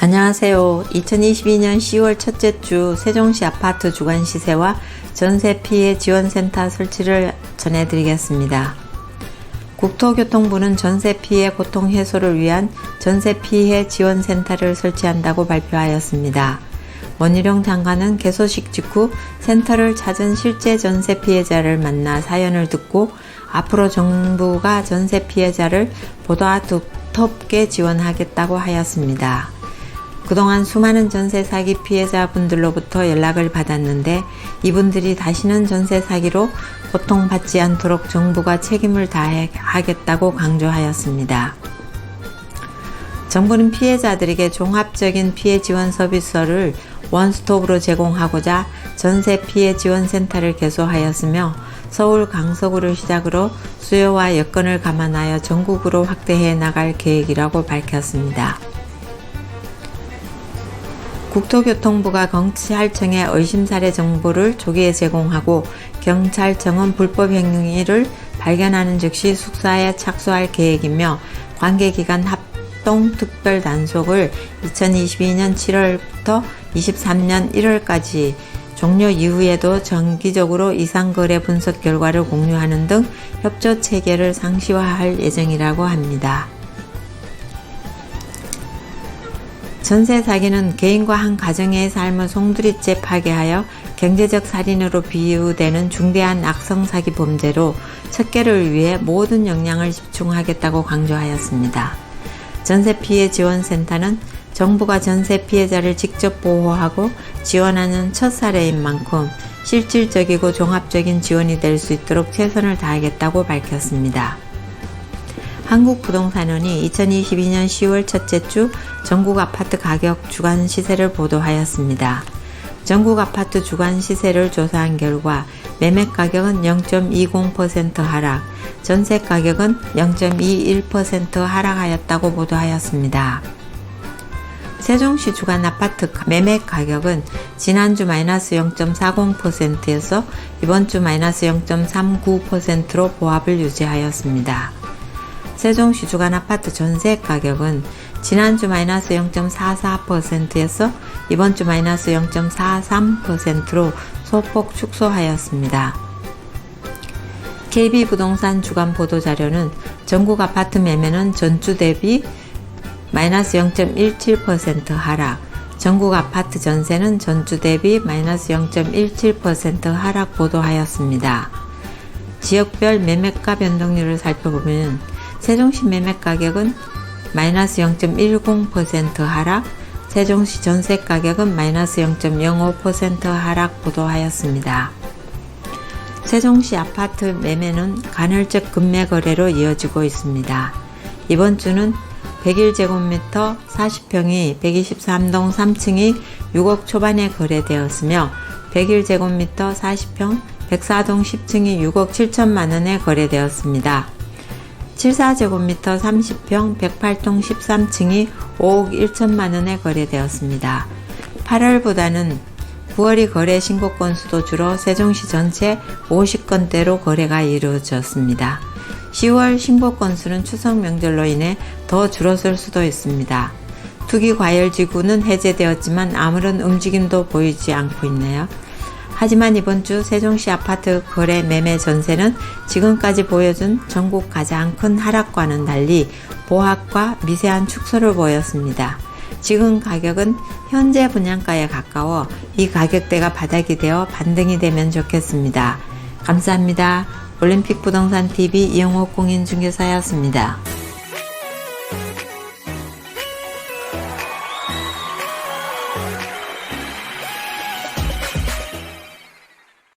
안녕하세요. 2022년 10월 첫째 주 세종시 아파트 주간 시세와 전세 피해 지원센터 설치를 전해드리겠습니다. 국토교통부는 전세 피해 고통 해소를 위한 전세 피해 지원센터를 설치한다고 발표하였습니다. 원희룡 장관은 개소식 직후 센터를 찾은 실제 전세 피해자를 만나 사연을 듣고 앞으로 정부가 전세 피해자를 보다 두텁게 지원하겠다고 하였습니다. 그동안 수많은 전세 사기 피해자분들로부터 연락을 받았는데 이분들이 다시는 전세 사기로 고통받지 않도록 정부가 책임을 다하겠다고 강조하였습니다. 정부는 피해자들에게 종합적인 피해 지원 서비스를 원스톱으로 제공하고자 전세 피해 지원 센터를 개소하였으며 서울 강서구를 시작으로 수요와 여건을 감안하여 전국으로 확대해 나갈 계획이라고 밝혔습니다. 국토교통부가 경찰청에 의심 사례 정보를 조기에 제공하고 경찰청은 불법 행위를 발견하는 즉시 숙사에 착수할 계획이며 관계기관 합동 특별 단속을 2022년 7월부터 23년 1월까지 종료 이후에도 정기적으로 이상거래 분석 결과를 공유하는 등 협조 체계를 상시화할 예정이라고 합니다. 전세 사기는 개인과 한 가정의 삶을 송두리째 파괴하여 경제적 살인으로 비유되는 중대한 악성 사기 범죄로 척결을 위해 모든 역량을 집중하겠다고 강조하였습니다. 전세 피해 지원센터는 정부가 전세 피해자를 직접 보호하고 지원하는 첫 사례인 만큼 실질적이고 종합적인 지원이 될 수 있도록 최선을 다하겠다고 밝혔습니다. 한국부동산원이 2022년 10월 첫째 주 전국 아파트 가격 주간 시세를 보도하였습니다. 전국 아파트 주간 시세를 조사한 결과 매매 가격은 0.20% 하락, 전세 가격은 0.21% 하락하였다고 보도하였습니다. 세종시 주간 아파트 매매 가격은 지난주 마이너스 0.40%에서 이번 주 마이너스 0.39%로 보합을 유지하였습니다. 세종시 주간 아파트 전세 가격은 지난주 마이너스 0.44%에서 이번 주 마이너스 0.43%로 소폭 축소하였습니다. KB부동산 주간 보도자료는 전국 아파트 매매는 전주 대비 마이너스 0.17% 하락, 전국 아파트 전세는 전주 대비 마이너스 0.17% 하락 보도하였습니다. 지역별 매매가 변동률을 살펴보면 세종시 매매 가격은 마이너스 0.10% 하락, 세종시 전세 가격은 마이너스 0.05% 하락 보도하였습니다. 세종시 아파트 매매는 간헐적 급매 거래로 이어지고 있습니다. 이번 주는 101제곱미터 40평이 123동 3층이 6억 초반에 거래되었으며 101제곱미터 40평 104동 10층이 6억 7천만 원에 거래되었습니다. 74제곱미터 30평 108동 13층이 5억 1천만 원에 거래되었습니다. 8월보다는 9월이 거래 신고 건수도 줄어 세종시 전체 50건대로 거래가 이루어졌습니다. 10월 신고 건수는 추석 명절로 인해 더 줄어들 수도 있습니다. 투기 과열 지구는 해제되었지만 아무런 움직임도 보이지 않고 있네요. 하지만 이번 주 세종시 아파트 거래 매매 전세는 지금까지 보여준 전국 가장 큰 하락과는 달리 보합과 미세한 축소를 보였습니다. 지금 가격은 현재 분양가에 가까워 이 가격대가 바닥이 되어 반등이 되면 좋겠습니다. 감사합니다. 올림픽 부동산 TV 이영호 공인중개사였습니다.